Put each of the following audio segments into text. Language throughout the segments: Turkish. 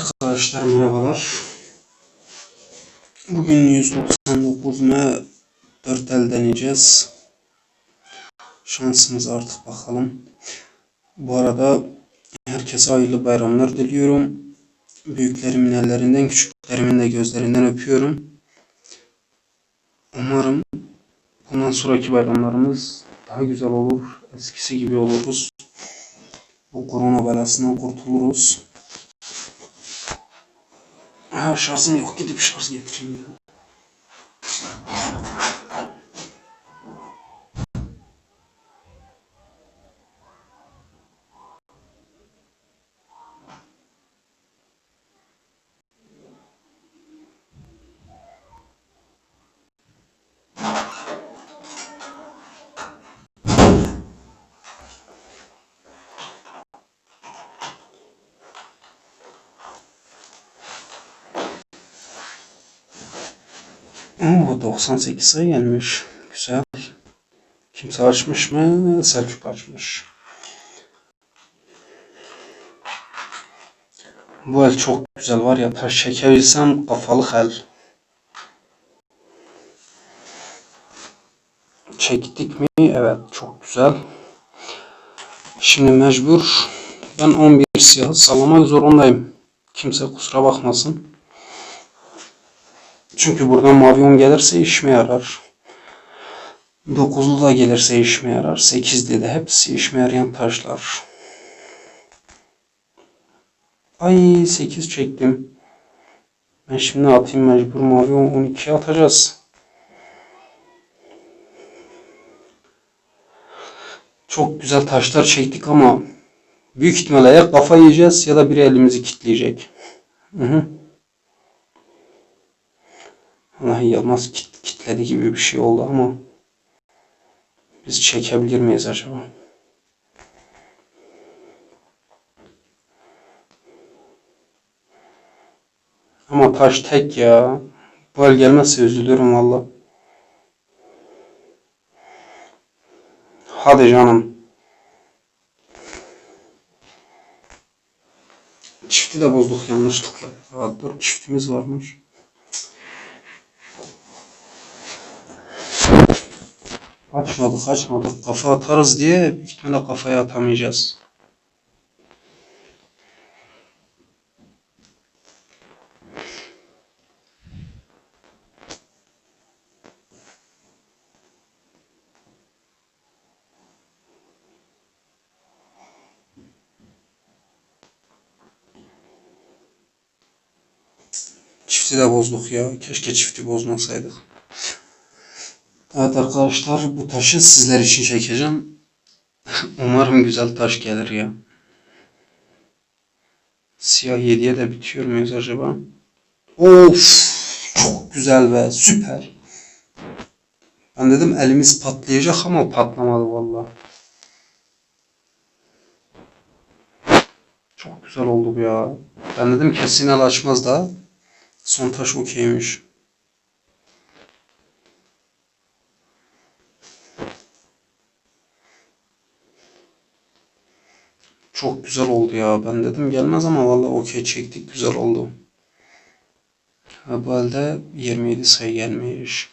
Arkadaşlar merhabalar. Bugün 199 ne 4 el deneyeceğiz. Şansımız artık bakalım. Bu arada herkese hayırlı bayramlar diliyorum. Büyüklerimin ellerinden, küçüklerimin de gözlerinden öpüyorum. Umarım bundan sonraki bayramlarımız daha güzel olur. Eskisi gibi oluruz. Bu korona belasından kurtuluruz. Ha şarjım yok gidip şarj getireyim ya. Oo, 98 sayı gelmiş. Güzel. Kimse açmış mı? Selçuk açmış. Bu el çok güzel var ya. Taş çekebilsem kafalık el. Çektik mi? Evet çok güzel. Şimdi mecbur ben 11 siyah sallamak zorundayım. Kimse kusura bakmasın. Çünkü buradan mavi 10 gelirse işime yarar. 9'lu da gelirse işime yarar. 8'li de hepsi işime yarayan taşlar. Ay 8 çektim. Ben şimdi atayım mecbur mavi 12 atacağız. Çok güzel taşlar çektik ama büyük ihtimalle ya kafa yiyeceğiz ya da biri elimizi kitleyecek. Hı hı. Allah Yılmaz kit, kitledi gibi bir şey oldu ama biz çekebilir miyiz acaba? Ama taş tek ya. Bu el gelmezse üzülürüm valla. Hadi canım. Çifti de bozduk yanlışlıkla. Ya, dört çiftimiz varmış. Açmadık açmadık. Kafa atarız diye büyük ihtimalle kafaya atamayacağız. Çifti de bozduk ya. Keşke çifti bozmasaydık. Evet arkadaşlar bu taşı sizler için çekeceğim. Umarım güzel taş gelir ya. Siyah 7'ye de bitiyor muyuz acaba? Of çok güzel be süper. Ben dedim elimiz patlayacak ama patlamadı valla. Çok güzel oldu bu ya. Ben dedim kesin el açmaz daha. Son taş okeymiş. Çok güzel oldu ya. Ben dedim gelmez ama vallahi okey çektik güzel oldu. Ha, bu halde 27 sayı gelmiş.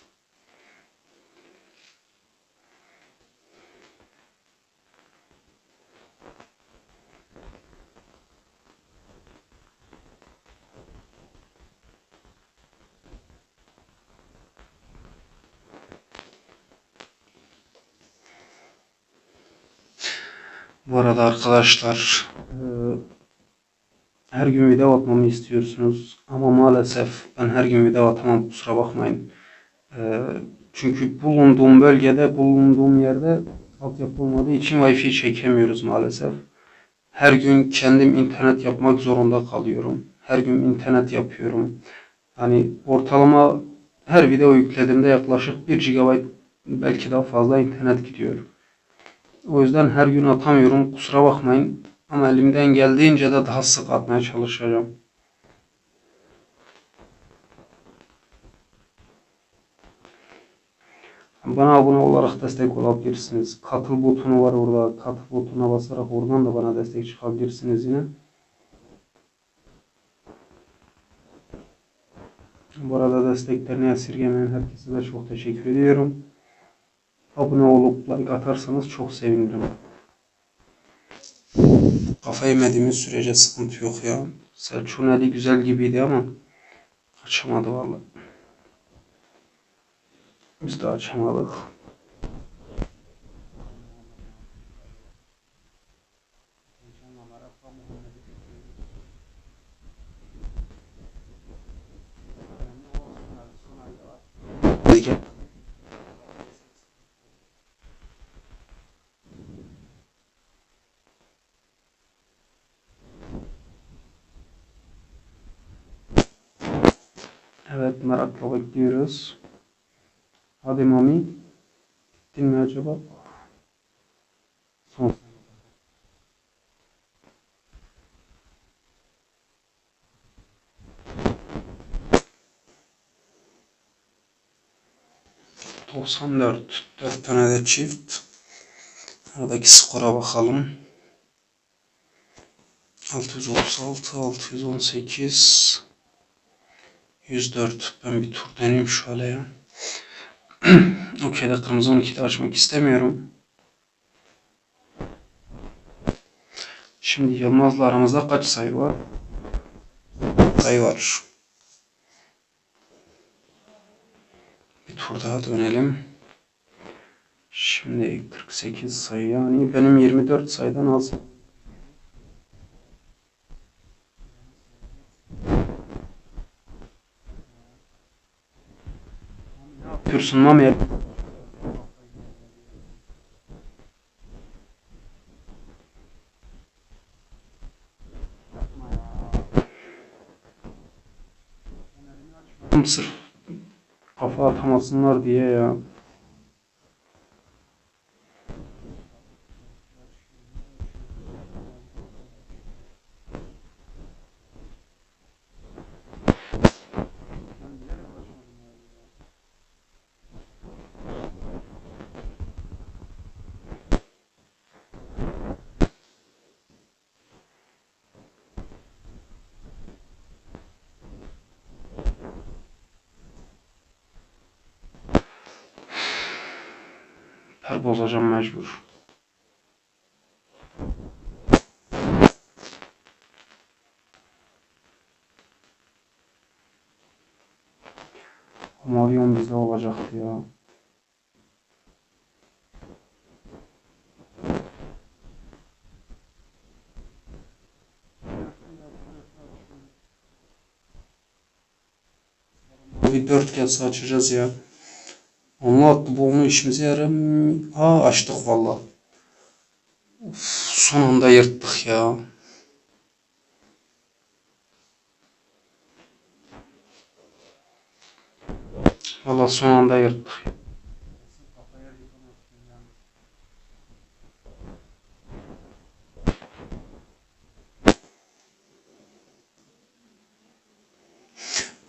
Bu arada arkadaşlar e, her gün video atmamı istiyorsunuz ama maalesef ben her gün video atamam kusura bakmayın. E, çünkü bulunduğum bölgede bulunduğum yerde altyapı olmadığı için wifi çekemiyoruz maalesef. Her gün kendim internet yapmak zorunda kalıyorum. Her gün internet yapıyorum. Hani ortalama her video yüklediğimde yaklaşık 1 GB belki daha fazla internet gidiyor. O yüzden her gün atamıyorum. Kusura bakmayın. Ama elimden geldiğince de daha sık atmaya çalışacağım. Bana abone olarak destek olabilirsiniz. Katıl butonu var orada. Katıl butonuna basarak oradan da bana destek çıkabilirsiniz yine. Bu arada desteklerini esirgemeyen herkese de çok teşekkür ediyorum. Abone olup like atarsanız çok sevinirim. Kafa yemediğimiz sürece sıkıntı yok ya. Selçuk'un eli güzel gibiydi ama açamadı vallahi. Biz de açamadık. Evet merakla bekliyoruz. Hadi Mami. Gittin mi acaba? Son. Doksan dört. Dört tane de çift. Aradaki skora bakalım. 636, 618, 104. Ben bir tur deneyeyim şöyle ya. Okey'de kırmızı 12'de açmak istemiyorum. Şimdi Yılmaz'la aramızda kaç sayı var? Sayı var. Bir tur daha dönelim. Şimdi 48 sayı yani benim 24 sayıdan az. Yapıyorsun Mami? Sırf kafa atamasınlar diye ya. Bozacağım mecbur. O mavi on bizde olacaktı ya. Bir dört kez açacağız ya. Attı bu işimize yaramıyor. Ha açtık valla. Son anda yırttık ya. Valla son anda yırttık.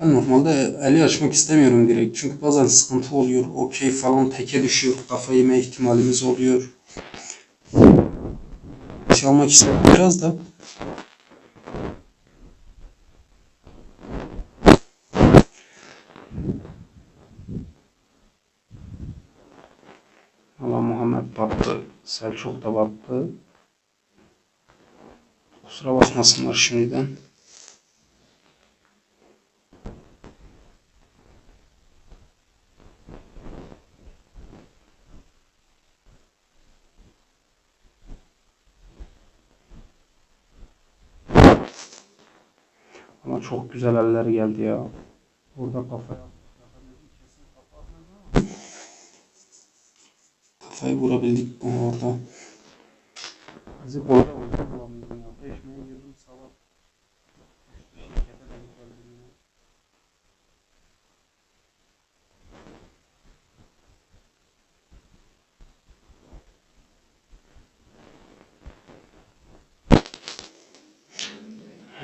Ben normalde eli açmak istemiyorum direkt. Çünkü bazen sıkıntı oluyor. Okey falan teke düşüyor. Kafa yeme ihtimalimiz oluyor. Çalmak istedim biraz da. Allah Muhammed battı. Selçuk da battı. Kusura bakmasınlar şimdiden. Ama çok güzel eller geldi ya. Burada kafaya kafayı vurabildik bu orada. Bizi bulamıyorum ya. Peşmeye girdim sabah.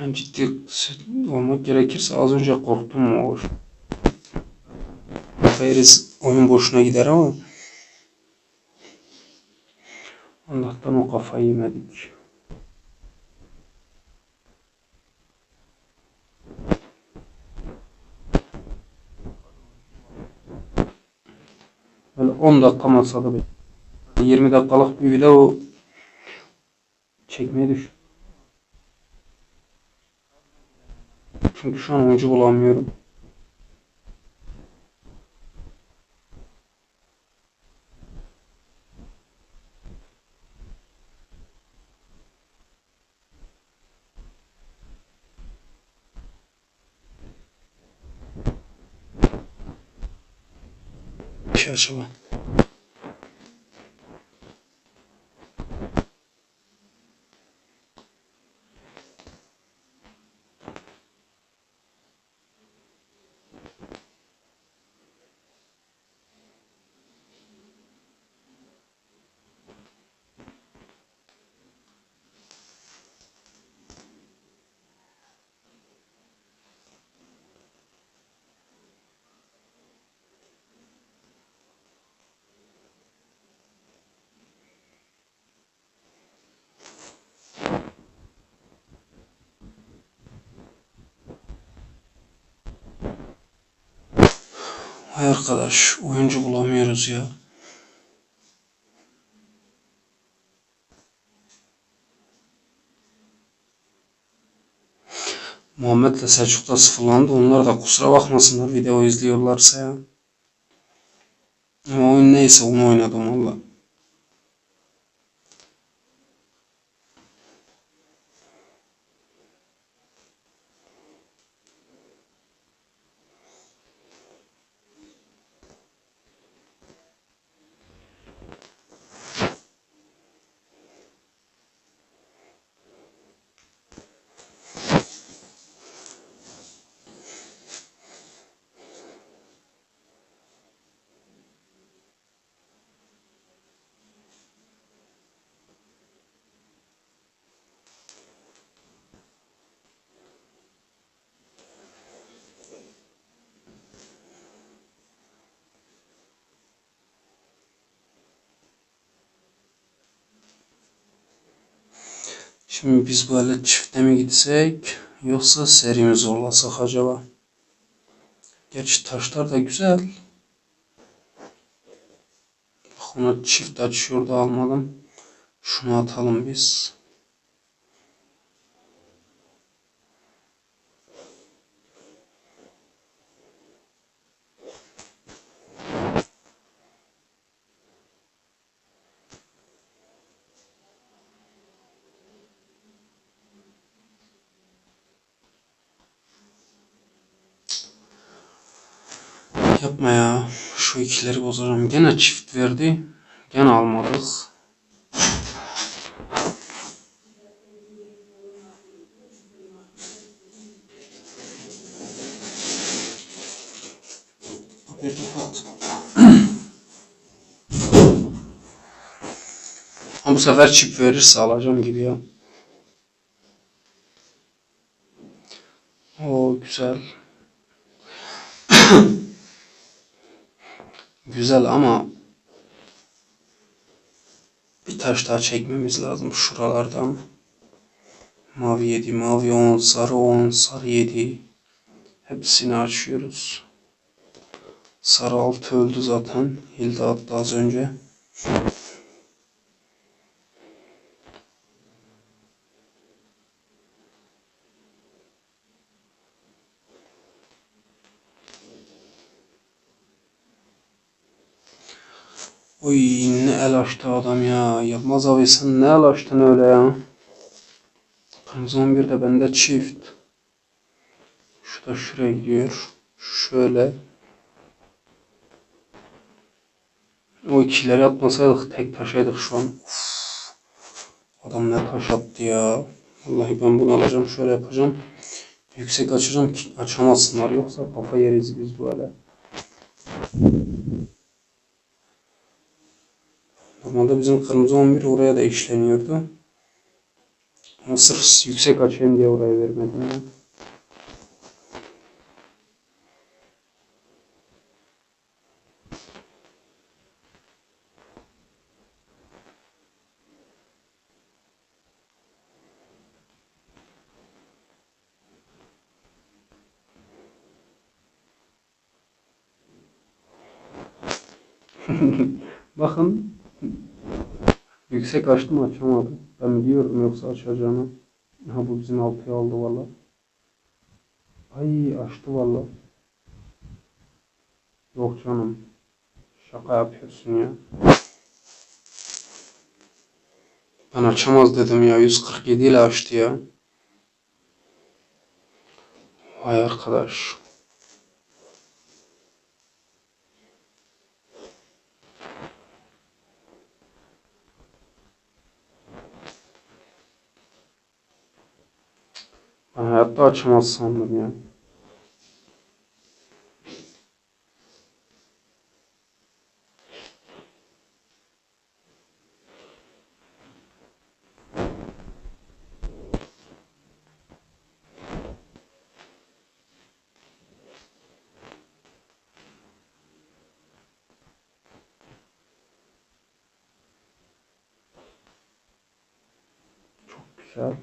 Yani ciddi olmak gerekirse az önce korktum o. Paris oyun boşuna gider ama Allah'tan o kafayı yemedik. Böyle 10 dakika masada bekliyorum. 20 dakikalık bir video çekmeye düşün. Çünkü şu an oyuncu bulamıyorum. Acaba? Vay arkadaş oyuncu bulamıyoruz ya. Muhammed'le Selçuk da sıfırlandı. Onlar da kusura bakmasınlar video izliyorlarsa ya. Ama oyun neyse onu oynadım valla. Şimdi biz böyle çifte mi gitsek yoksa seri mi zorlasak acaba? Gerçi taşlar da güzel. Bak ona çift açıyor da almadım. Şunu atalım biz. Yapma ya. Şu ikileri bozacağım. Gene çift verdi. Gene almadık. Bir kapat. Bu sefer çift verirse alacağım gibi ya. O güzel. Güzel ama bir taş daha çekmemiz lazım şuralardan. Mavi 7, mavi 10, sarı 10, sarı 7. Hepsini açıyoruz. Sarı 6 öldü zaten. Hilda attı az önce. Oy ne el açtı adam ya. Yılmaz abi sen ne el açtın öyle ya. Kırmızı 11 de bende çift. Şu da şuraya gidiyor. Şöyle. O ikileri atmasaydık tek taşaydık şu an. Uf. Adam ne taş attı ya. Vallahi ben bunu alacağım şöyle yapacağım. Yüksek açacağım ki açamazsınlar yoksa kafa yeriz biz böyle. Normalde bizim kırmızı 11 oraya da işleniyordu. Ama sırf yüksek açayım diye oraya vermedim. Yani. Bakın yüksek açtım açamadı. Ben biliyordum yoksa açacağını. Ha bu bizim altıya aldı valla. Ay açtı valla. Yok canım. Şaka yapıyorsun ya. Ben açamaz dedim ya. 147 ile açtı ya. Vay arkadaş. Ben hayatta açamaz sandım ya. Çok güzel.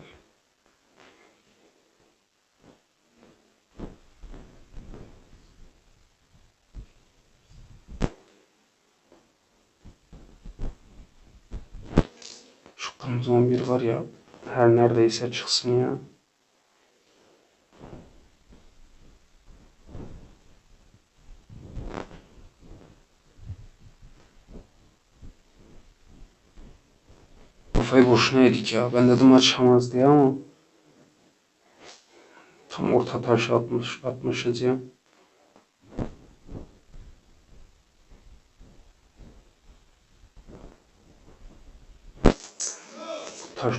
Şu kırmızı 11 var ya. Her neredeyse çıksın ya. Kafayı boşuna yedik ya. Ben dedim açamaz diye ama tam orta taşı atmış, atmışız ya.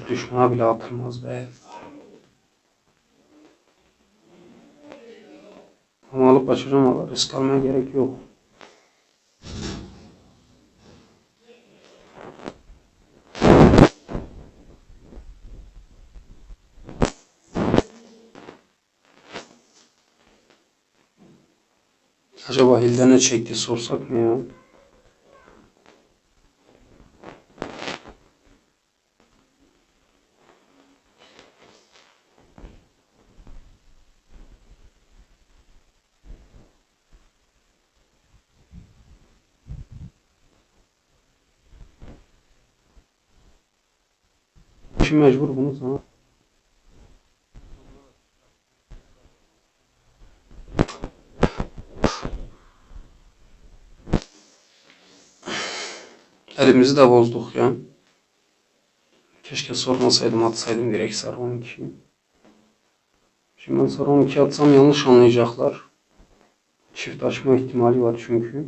Düşmana bile atılmaz be. Ama alıp valla. Risk almaya gerek yok. Acaba Hilde ne çekti sorsak mı ya? Kim mecbur bunu sana? Elimizi de bozduk ya. Keşke sormasaydım atsaydım direkt sarı 12'yi. Şimdi ben sarı 12 atsam yanlış anlayacaklar. Çift açma ihtimali var çünkü.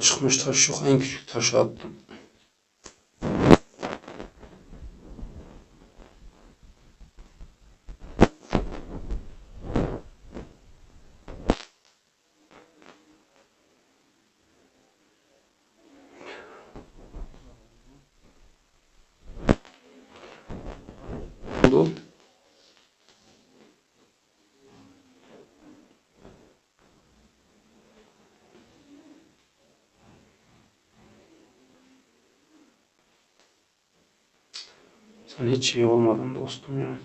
Çıkmış taş yok. En küçük taşı attım. Sen hiç iyi olmadın dostum ya.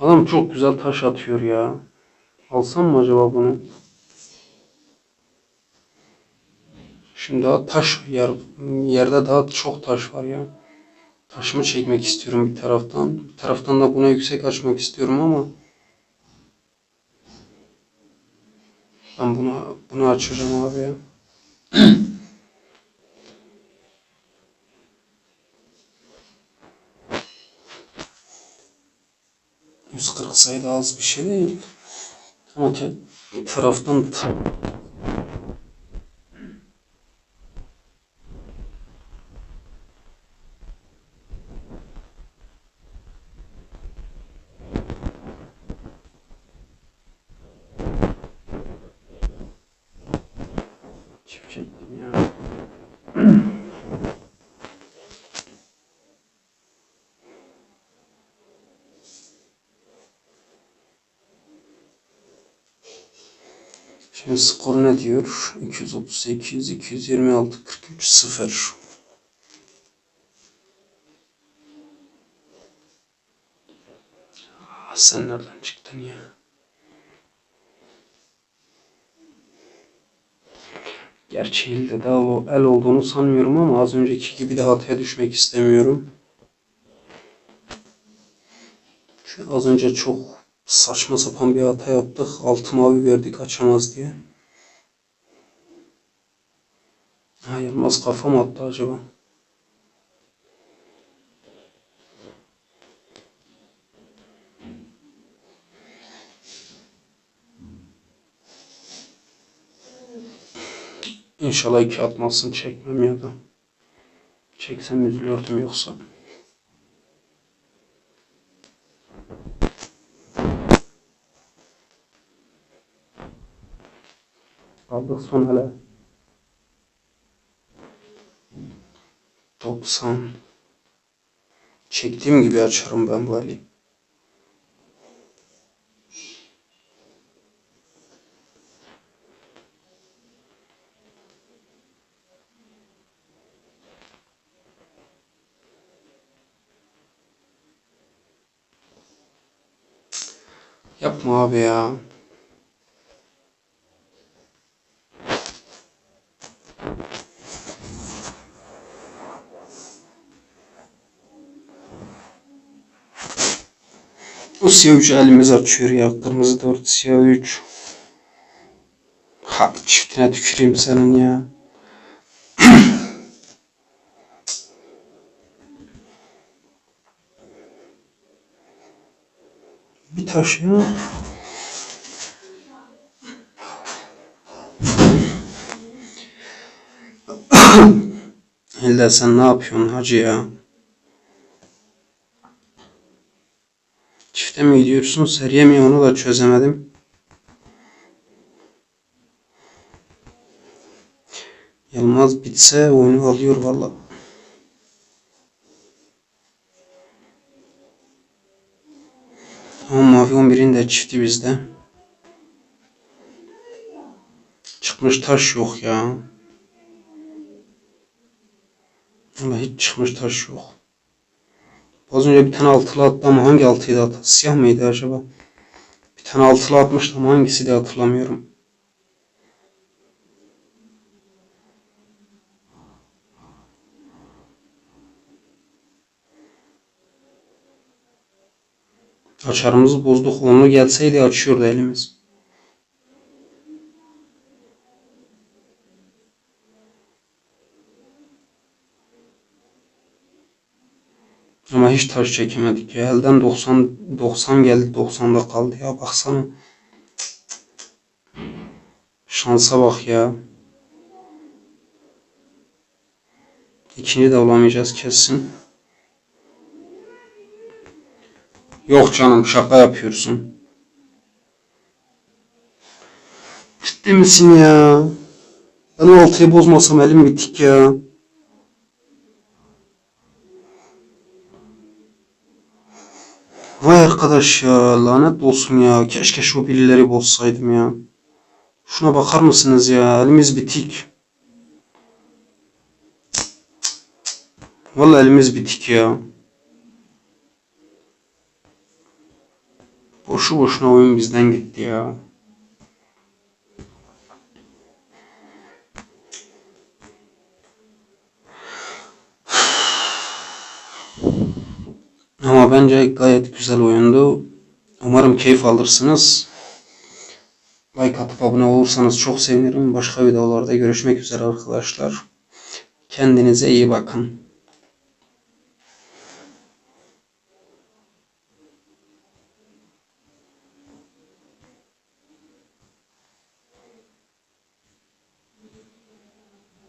Adam çok güzel taş atıyor ya. Alsam mı acaba bunu? Şimdi daha taş yer, yerde daha çok taş var ya. Taşımı çekmek istiyorum bir taraftan. Bir taraftan da buna yüksek açmak istiyorum ama ben bunu bunu açacağım abi ya. ...140 sayıda az bir şey değil. Ama taraftan ta- Çift çektim ya. Şimdi skor ne diyor? 238, 226, 43, 0. Aa, sen nereden çıktın ya? Gerçi elde de el olduğunu sanmıyorum ama az önceki gibi de hataya düşmek istemiyorum. Çünkü az önce çok saçma sapan bir hata yaptık. Altı mavi verdik açamaz diye. Ha Yılmaz kafa mı attı acaba? İnşallah iki atmazsın çekmem ya da. Çeksem üzülürdüm yoksa. Aldık son hele. 90 Çektiğim gibi açarım ben bu eli. Yapma abi ya. Siyah 3 elimiz açıyor ya. Kırmızı 4, siyah 3. Ha çiftine tüküreyim senin ya. Bir taş ya. Hilda sen ne yapıyorsun hacı ya? Çifte mi gidiyorsun, seriye mi onu da çözemedim. Yılmaz bitse oyunu alıyor valla. Ama mavi 11'in de çifti bizde. Çıkmış taş yok ya. Valla hiç çıkmış taş yok. Az önce bir tane altılı attı ama hangi altıydı attı? Siyah mıydı acaba? Bir tane altılı atmıştım ama hangisi de hatırlamıyorum. Açarımızı bozduk. Onlu gelseydi açıyordu elimiz. Ama hiç taş çekemedik ya. Elden 90 90 geldi 90'da kaldı ya baksana. Şansa bak ya. İkinci de olamayacağız kesin. Yok canım şaka yapıyorsun. Ciddi misin ya? Ben o altıyı bozmasam elim bitik ya. Vay arkadaş ya lanet olsun ya. Keşke şu birileri bozsaydım ya. Şuna bakar mısınız ya? Elimiz bitik. Vallahi elimiz bitik ya. Boşu boşuna oyun bizden gitti ya. Ama bence gayet güzel oyundu. Umarım keyif alırsınız. Like atıp abone olursanız çok sevinirim. Başka videolarda görüşmek üzere arkadaşlar. Kendinize iyi bakın.